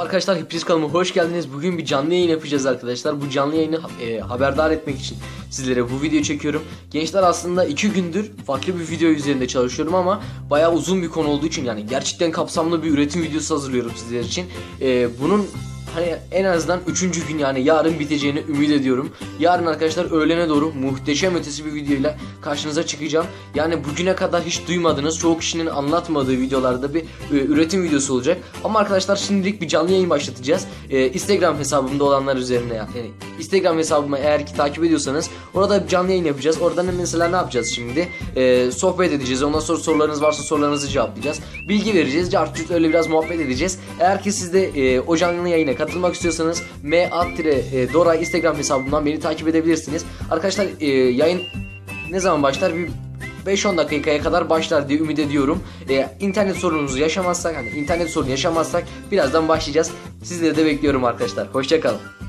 Arkadaşlar hepiniz kanalıma hoş geldiniz. Bugün bir canlı yayın yapacağız arkadaşlar. Bu canlı yayını e, haberdar etmek için sizlere bu videoyu çekiyorum. Gençler aslında iki gündür farklı bir video üzerinde çalışıyorum ama bayağı uzun bir konu olduğu için yani gerçekten kapsamlı bir üretim videosu hazırlıyorum sizler için. E, bunun hani en azından 3. gün yani yarın biteceğini ümit ediyorum. Yarın arkadaşlar öğlene doğru muhteşem ötesi bir videoyla karşınıza çıkacağım. Yani bugüne kadar hiç duymadığınız, çoğu kişinin anlatmadığı videolarda bir e, üretim videosu olacak. Ama arkadaşlar şimdilik bir canlı yayın başlatacağız. E, Instagram hesabımda olanlar üzerine yani Instagram hesabımı eğer ki takip ediyorsanız orada canlı yayın yapacağız. Oradan mesela ne yapacağız şimdi? E, sohbet edeceğiz. Ondan sonra sorularınız varsa sorularınızı cevaplayacağız. Bilgi vereceğiz. Cartürt öyle biraz muhabbet edeceğiz. Eğer ki siz de e, o canlı yayına katılmak istiyorsanız ma-dora Instagram hesabımdan beni takip edebilirsiniz. Arkadaşlar e, yayın ne zaman başlar? Bir 5-10 dakikaya kadar başlar diye ümit ediyorum. Ee, internet sorununuzu yaşamazsak, hani internet sorunu yaşamazsak birazdan başlayacağız. Sizleri de bekliyorum arkadaşlar. Hoşçakalın.